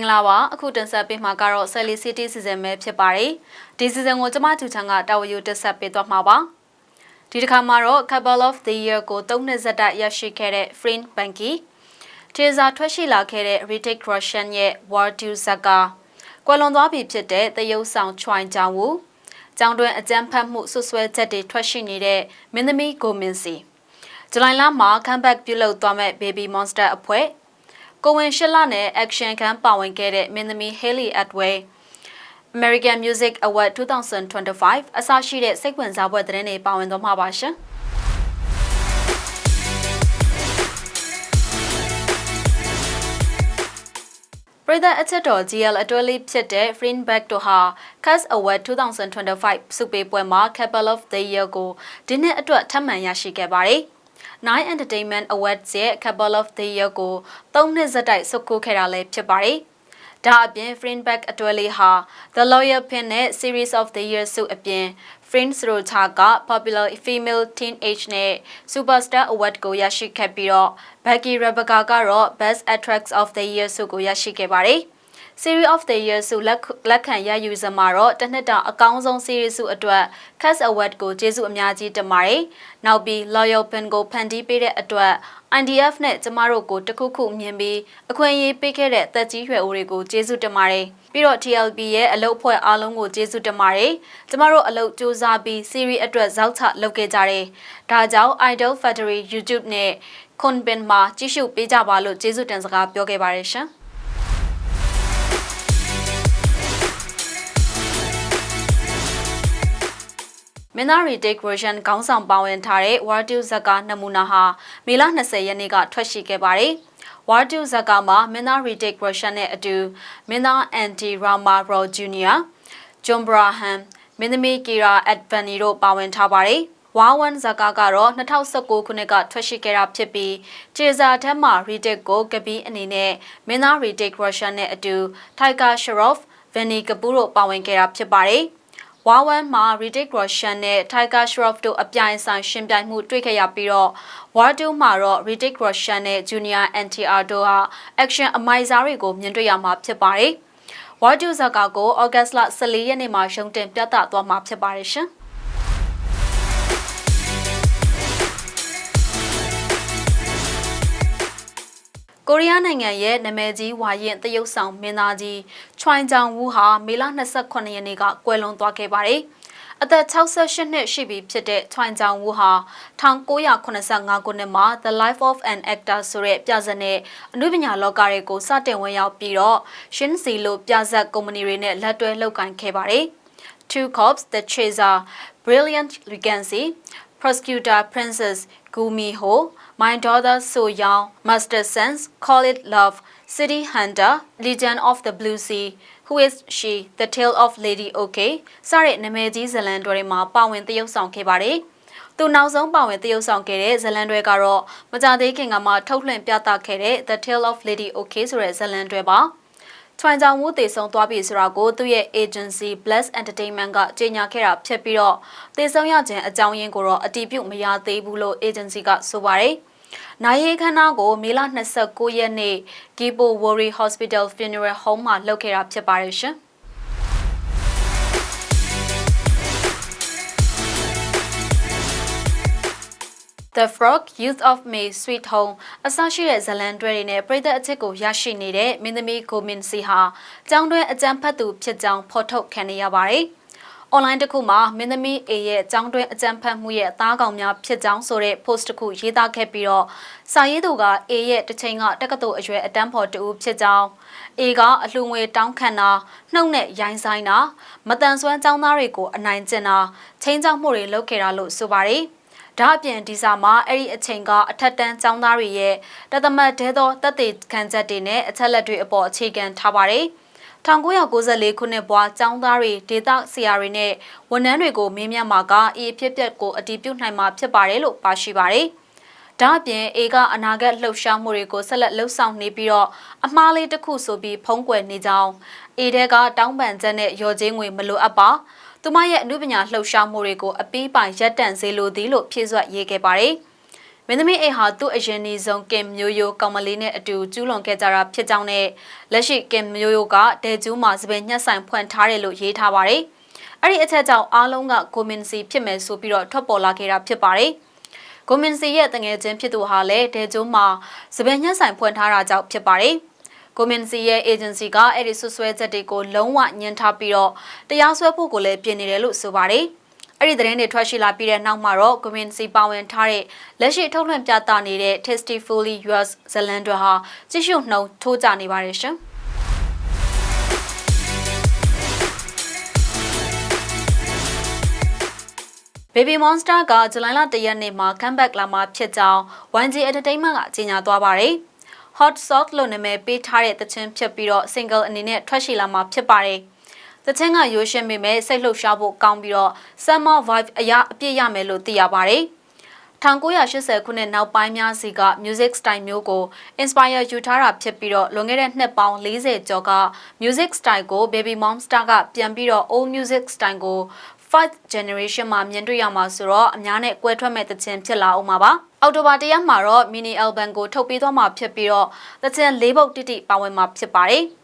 င်္ဂလာပါအခုတင်ဆက်ပေးမှာကတော့ Sally City Season ပဲဖြစ်ပါတယ်ဒီ season ကိုကျမကျူချန်ကတာဝယူတက်ဆက်ပေးသွားမှာပါဒီတစ်ခါမှာတော့ Couple of the Year ကို၃နှစ်ဇက်တိုက်ရရှိခဲ့တဲ့ Friend Banky ထေဇာထွက်ရှိလာခဲ့တဲ့ Ritik Roshan ရဲ့ War to Zaka ကွယ်လွန်သွားပြီဖြစ်တဲ့တရုတ်ဆောင်ချွိုင်ကြောင်ဝူကျောင်းတွင်အကြမ်းဖက်မှုဆွဆွဲချက်တွေထွက်ရှိနေတဲ့မင်းသမီးကိုမင်းစီဇူလိုင်လမှာ comeback ပြုလုပ်သွားမဲ့ Baby Monster အဖွဲ့ ကိုဝင်ရှစ်လနဲ့ action ခန်းပါဝင်ခဲ့တဲ့မင်းသမီး Haley Atway American Music Award 2025အစရှိတဲ့စိတ်ဝင်စားပွဲသတင်းတွေပါဝင်သွားမှာပါရှင်။ပရိသတ်အချက်တော် GL အတွဲလေးဖြစ်တဲ့ Greenback တို့ဟာ Cast Award 2025စုပေးပွဲမှာ Couple of the Year ကိုဒီနှစ်အတွက်ထပ်မံရရှိခဲ့ပါတယ်။ Nine Entertainment Awards ရဲ့ Couple of the Year ကို၃နှစ်ဇက်တိုက်ဆုတ်ခိုးခဲ့တာလည်းဖြစ်ပါတယ်။ဒါအပြင် Greenback အတွဲလေးဟာ The Lawyer Pin နဲ့ Series of the Year ဆုအပြင် Friends Rota က Popular Female Teenage နဲ့ Superstar Award ကိုရရှိခဲ့ပြီးတော့ Becky Rebecca ကတော့ Best Actress of the Year ဆုကိုရရှိခဲ့ပါတယ်။ Series of the Year ဆုလက်လက်ခံရယူစမှာတော့တစ်နှစ်တာအကောင်းဆုံး series ဆုအတွက် Cast Award ကိုကျေးဇူးအများကြီးတင်ပါတယ်။နောက်ပြီး Loyal Pin ကိုဖန်တီးပေးတဲ့အတွက် IDF နဲ့ကျမတို့ကိုတခုခုမြင်ပြီးအခွင့်အရေးပေးခဲ့တဲ့တက်ကြီးရွယ်အိုတွေကိုကျေးဇူးတင်ပါတယ်။ပြီးတော့ TLB ရဲ့အလုပ်ဖွဲ့အားလုံးကိုကျေးဇူးတင်ပါတယ်။ကျမတို့အလုပ်စူးစမ်းပြီး series အတွက်ဇောက်ချလုပ်ခဲ့ကြတယ်။ဒါကြောင့် Idol Factory YouTube နဲ့ Kunbin မှာကြည့်ရှုပေးကြပါလို့ကျေးဇူးတင်စကားပြောခဲ့ပါတယ်ရှင်။ င်းသား retake version ခေါင်းဆောင်ပါဝင်ထားတဲ့ War 2ဇာကာနမူနာဟာမေလ20ရက်နေ့ကထွက်ရှိခဲ့ပါတယ်။ War 2ဇာကာမှာမင်းသား retake version နဲ့အတူမင်းသား Andy Rama Raw Jr. John Braham မင်းသမီး Kira Advani တို့ပါဝင်ထားပါတယ်။ဝါဝန်ဇကာကတော့2019ခုနှစ်ကထွက်ရှိခဲ့တာဖြစ်ပြီးကျေဇာထက်မှ retake ကိုကပီးအနေနဲ့မင်းသား retake Russian နဲ့အတူ Tiger Shroff, Vinny Kapoor တို့ပါဝင်ခဲ့တာဖြစ်ပါတယ်။ ဝါဝမ်မှာ Ritik Roshan နဲ့ Tiger Shroff တို့အပြိုင်ဆိုင်ရှင်ပြိုင်မှုတွေ့ခဲ့ရပြီးတော့ War 2မှာတော့ Ritik Roshan နဲ့ Junior NTR တို့ဟာ action အမိုက်စားတွေကိုမြင်တွေ့ရမှာဖြစ်ပါတယ်။ War 2ဇာကာကိုဩဂတ်စ်လ14ရက်နေ့မှာရုံတင်ပြသသွားမှာဖြစ်ပါတယ်ရှင်။ ကိုရီးယားနိုင်ငံရဲ့နာမည်ကြီးဝါရင်တရုတ်ဆောင်မင်းသားကြီးချွိုင်ဂျောင်ဝူဟာမေလ28ရက်နေ့ကကွယ်လွန်သွားခဲ့ပါတယ်။အသက်68နှစ်ရှိပြီဖြစ်တဲ့ချွိုင်ဂျောင်ဝူဟာ1985ခုနှစ်မှာ The Life of an Actor ဆိုတဲ့ပြဇာတ်နဲ့အနုပညာလောကတွေကိုစတင်ဝင်ရောက်ပြီးတော့ရှင်းစီလိုပြဇာတ်ကုမ္ပဏီတွေနဲ့လက်တွဲလုပ်ကိုင်ခဲ့ပါတယ်။ Two Cops, The Chaser, Brilliant Regency, Prosecutor Princess Gumi Ho My Daughter So Young, Master Sense, Call It Love, City Hunter, Legend of the Blue Sea, Who is She, The Tale of Lady OK စတဲ့နာမည်ကြီးဇာတ်လမ်းတွေမှာပါဝင်သရုပ်ဆောင်ခဲ့ပါတယ်။သူနောက်ဆုံးပါဝင်သရုပ်ဆောင်ခဲ့တဲ့ဇာတ်လမ်းတွေကတော့မကြသေးခင်ကမှထုတ်လွှင့်ပြသခဲ့တဲ့ The Tale of Lady OK ဆိုတဲ့ဇာတ်လမ်းတွေပါ။ ထွန်ကြောင်မှုတည်ဆုံသွားပြီဆိုတာကိုသူ့ရဲ့ agency Bless Entertainment ကကြေညာခဲ့တာဖြစ်ပြီးတော့တည်ဆုံရခြင်းအကြောင်းရင်းကိုတော့အတည်ပြုမရသေးဘူးလို့ agency ကဆိုပါတယ်။နိုင်ရေးခန်းနာကိုမေလ29ရက်နေ့ Gipo Worry Hospital Funeral Home မှာလုပ်ခဲ့တာဖြစ်ပါတယ်ရှင်။ The Frog Youth of May Sweet Home အစရှိတဲ့ဇလန်တွဲတွေနဲ့ပြည်သက်အချစ်ကိုရရှိနေတဲ့မင်းသမီးကိုမင်စီဟာကျောင်းတွဲအကြံဖတ်သူဖြစ်ကြောင်းဖော်ထုတ်ခံရပါတယ်။ online တစ်ခုမှာမင်းသမီး A ရဲ့ကျောင်းတွဲအကြံဖတ်မှုရဲ့အသားကောင်များဖြစ်ကြောင်းဆိုတဲ့ post တစ်ခုရေးသားခဲ့ပြီးတော့စာရေးသူက A ရဲ့တစ်ချိန်ကတက္ကသိုလ်အရွယ်အတန်းဖော်တူဖြစ်ကြောင်း A ကအလှငွေတောင်းခံတာနှုတ်နဲ့ရိုင်းဆိုင်တာမတန်ဆွမ်းကျောင်းသားတွေကိုအနိုင်ကျင့်တာချင်းချောက်မှုတွေလုပ်ခဲ့တာလို့ဆိုပါတယ်။ ဒါအပြင်ဒီစာမှာအဲ့ဒီအချိန်ကအထက်တန်းကျောင်းသားတွေရဲ့တသမတ်တဲသောတက်သေးခံချက်တွေနဲ့အချက်လက်တွေအပေါ်အခြေခံထားပါတယ်။1994ခုနှစ်ဘွားចောင်းသားတွေဒေသဆရာတွေနဲ့ဝန်ထမ်းတွေကိုမေးမြန်းမှာကအီဖြစ်ပျက်ကိုအတည်ပြုနိုင်မှာဖြစ်ပါတယ်လို့ပါရှိပါတယ်။ဒါအပြင်အေကအနာဂတ်လှုပ်ရှားမှုတွေကိုဆက်လက်လှုပ်ဆောင်နေပြီးတော့အမှားလေးတစ်ခုဆိုပြီးဖုံးကွယ်နေကြောင်းအေတဲကတောင်းပန်ချက်နဲ့ရော်ချင်းငွေမလိုအပ်ပါ သူမရဲ့အမှုပညာလှုပ်ရှားမှုတွေကိုအပီးပိုင်ရပ်တန့်စေလိုသည်လို့ဖြည့်စွက်ရေးခဲ့ပါတယ်။မမင်းသမီးအိတ်ဟာသူ့အရင်နီဆုံးကင်မျိုးရိုးကောင်မလေးနဲ့အတူကျူးလွန်ခဲ့ကြတာဖြစ်ကြောင်းနဲ့လက်ရှိကင်မျိုးရိုးကဒဲကျူးမှာစပယ်ညှက်ဆိုင်ဖွင့်ထားတယ်လို့ရေးထားပါတယ်။အဲ့ဒီအချက်ကြောင့်အားလုံးကကိုမင်စီဖြစ်မယ်ဆိုပြီးတော့ထွက်ပေါ်လာခဲ့တာဖြစ်ပါတယ်။ကိုမင်စီရဲ့တငယ်ချင်းဖြစ်သူဟာလည်းဒဲကျူးမှာစပယ်ညှက်ဆိုင်ဖွင့်ထားတာကြောင့်ဖြစ်ပါတယ်။ ကိုမင်စီရဲ့ agency ကအဲ့ဒီဆွဆွဲချက်တွေကိုလုံးဝညှင်းထားပြီးတော့တရားစွဲဖို့ကိုလည်းပြင်နေတယ်လို့ဆိုပါတယ်။အဲ့ဒီသတင်းတွေထွက်ရှိလာပြီးတဲ့နောက်မှာတော့ community ပါဝင်ထားတဲ့လက်ရှိထုတ်လွှင့်ပြသနေတဲ့ Tasty Fully US Zealand တွေဟာကြည့်ရှုနှုံထိုးကြနေပါတယ်ရှင်။ Baby Monster ကဇူလိုင်လ၁ရက်နေ့မှာ comeback လာမှာဖြစ်ကြောင်း YG Entertainment ကကြေညာသွားပါတယ်။ Hot Sauce လို့နာမည်ပေးထားတဲ့သချင်းဖြစ်ပြီးတော့ single အနေနဲ့ထွက်ရှိလာမှာဖြစ်ပါတယ်။။တချင်းကရိုးရှင်းမိမဲ့စိတ်လှုပ်ရှားဖို့ကောင်းပြီးတော့ summer vibe အရာအပြည့်ရမယ်လို့သိရပါတယ်။ 1980ခုနှစ်နောက်ပိုင်းများစီက music style မျိုးကို inspire ယူထားတာဖြစ်ပြီးတော့လွန်ခဲ့တဲ့နှစ်ပေါင်း40ကျော်က music style ကို Baby Monster ကပြန်ပြီးတော့ old music style ကို 5th generation မှာမြင်တွေ့ရမှာဆိုတော့အများနဲ့ကွဲထွက်မဲ့တခြင်းဖြစ်လာအောင်ပါပါ။အောက်တိုဘာတရက်မှာတော့ mini album ကိုထုတ်ပေးသွားမှာဖြစ်ပြီးတော့တခြင်း၄ပုတ်တိတိပါဝင်မှာဖြစ်ပါတယ်။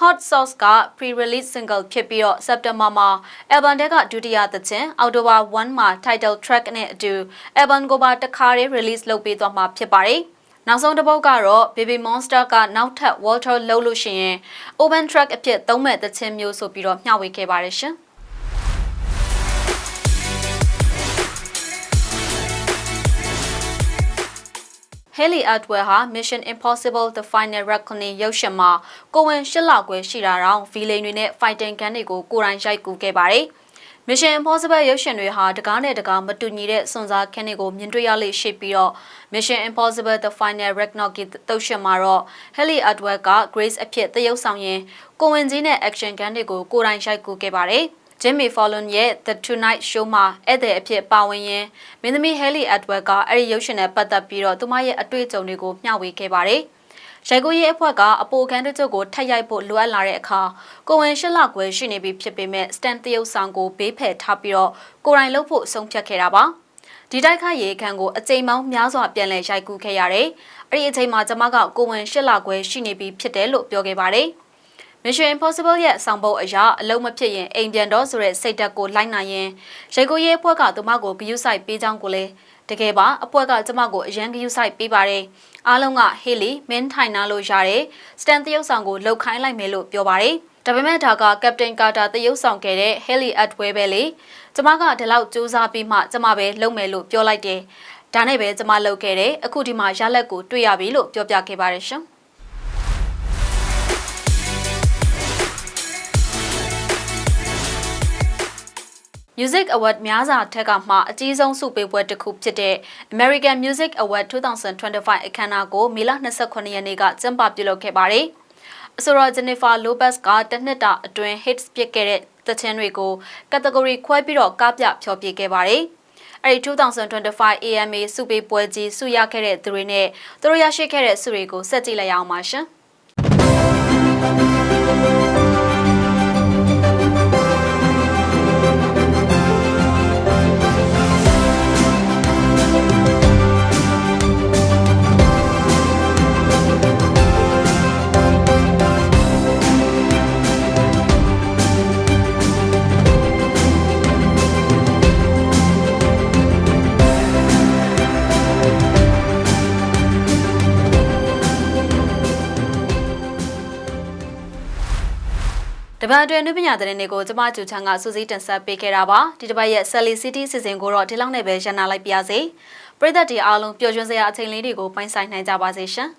Hot Sauce က pre-release single ဖြစ်ပြီးတော့ September မှာ album ကဒုတိယသချင်း October 1မှာ title track နဲ့အတူ album ကိုပါတစ်ခါတည်း release လုပ်ပေးသွားမှာဖြစ်ပါတယ်။နောက်ဆုံးတစ်ပုတ်ကတော့ Baby Monster ကနောက်ထပ် Walter လုပ်လို့ရှိရင် open track အဖြစ်သုံးမဲ့သချင်းမျိုးဆိုပြီးတော့မျှဝေခဲ့ပါတယ်ရှင်။ Haley Atwell ဟာ Mission Impossible The Final Reckoning ရုပ်ရှင်မှာကိုဝင်ရှစ်လခွဲရှိတာတောင်ဗီလိန်တွေနဲ့ fighting gun တွေကိုကိုယ်တိုင်ရိုက်ကူခဲ့ပါတယ်။ Mission Impossible ရုပ်ရှင်တွေဟာတကားနဲ့တကားမတူညီတဲ့စွန်စားခင်းတွေကိုမြင်တွေ့ရလေရှိပြီးတော့ Mission Impossible The Final Ragnarok တုပ်ရှင်မှာတော့ Haley Atwell က Grace အဖြစ်သရုပ်ဆောင်ရင်ကိုဝင်ကြီးနဲ့ action gun တွေကိုကိုယ်တိုင်ရိုက်ကူခဲ့ပါတယ်။ Jimmy Fallon ရဲ့ The Tonight Show မှာဧည့်သည်အဖြစ်ပါဝင်ရင်းမင်းသမီး Haley Atwell ကအဲ့ဒီရုပ်ရှင်နဲ့ပတ်သက်ပြီးတော့သူမရဲ့အတွေ့အကြုံတွေကိုမျှဝေခဲ့ပါတယ်။ရိုက်ကူးရေးအဖွဲ့ကအပိုခန်းတချို့ကိုထပ်ရိုက်ဖို့လိုအပ်လာတဲ့အခါကိုဝင်ရှစ်လခွဲရှိနေပြီဖြစ်ပေမဲ့ stand တရုပ်ဆောင်ကိုဘေးဖယ်ထားပြီးတော့ကိုယ်တိုင်လုပ်ဖို့ဆုံးဖြတ်ခဲ့တာပါ။ဒီတိုက်ခိုက်ရေးခန်းကိုအကြိမ်ပေါင်းများစွာပြန်လည်ရိုက်ကူးခဲ့ရတယ်။အဲ့ဒီအချိန်မှာကျွန်မကကိုဝင်ရှစ်လခွဲရှိနေပြီဖြစ်တယ်လို့ပြောခဲ့ပါတယ်။ Mission Impossible ရဲ့ဆောင်ပုတ်အရာအလုံးမဖြစ်ရင်အိမ်ပြန်တော့ဆိုတဲ့စိတ်ဓာတ်ကိုလိုက်နိုင်ရင်ရေကိုရေးအဖွဲ့ကသူမကိုဂယုဆိုင်ပေးကြောင်းကိုလည်းတကယ်ပါအဖွဲ့ကကျမကိုအရန်ဂယုဆိုင်ပေးပါတယ်အားလုံးကဟေးလီမင်းထိုင်နာလို့ရတယ်စတန်တရုတ်ဆောင်ကိုလှုပ်ခိုင်းလိုက်မယ်လို့ပြောပါတယ်ဒါပေမဲ့ဒါကကပတိန်ကာတာတရုတ်ဆောင်ခဲ့တဲ့ Haley Atwell ပဲလေကျမကဒီလောက်စူးစမ်းပြီးမှကျမပဲလုပ်မယ်လို့ပြောလိုက်တယ်ဒါနဲ့ပဲကျမလုပ်ခဲ့တယ်အခုဒီမှာရလက်ကိုတွေ့ရပြီလို့ပြောပြခဲ့ပါတယ်ရှင် Music Award များစွာထက်ကမှအကြီးဆုံးဆုပေးပွဲတစ်ခုဖြစ်တဲ့ American Music Award 2025အခမ်းအနားကိုမေလ29ရက်နေ့ကကျင်းပပြုလုပ်ခဲ့ပါတယ်။အဆိုတော် Jennifer Lopez ကတစ်နှစ်တာအတွင်း hits ပစ်ခဲ့တဲ့သချင်းတွေကို category ခွဲပြီးတော့ကပြဖျော်ပြခဲ့ပါတယ်။အဲဒီ2025 AMA ဆုပေးပွဲကြီးဆုရခဲ့တဲ့သူတွေနဲ့သူတို့ရရှိခဲ့တဲ့ဆုတွေကိုဆက်ကြည့်လိုက်အောင်ပါရှင်။ တပတ်အတွင်းနုပညာသတင်းတွေကိုကျမကျူချန်ကစူးစီးတင်ဆက်ပေးခဲ့တာပါဒီတစ်ပတ်ရဲ့ Sally City စီစဉ်ကိုတော့ဒီလောက်နဲ့ပဲရန်နာလိုက်ပါရစေပရိသတ်တွေအားလုံးပျော်ရွှင်စရာအချိန်လေးတွေကိုပိုင်ဆိုင်နိုင်ကြပါစေရှင်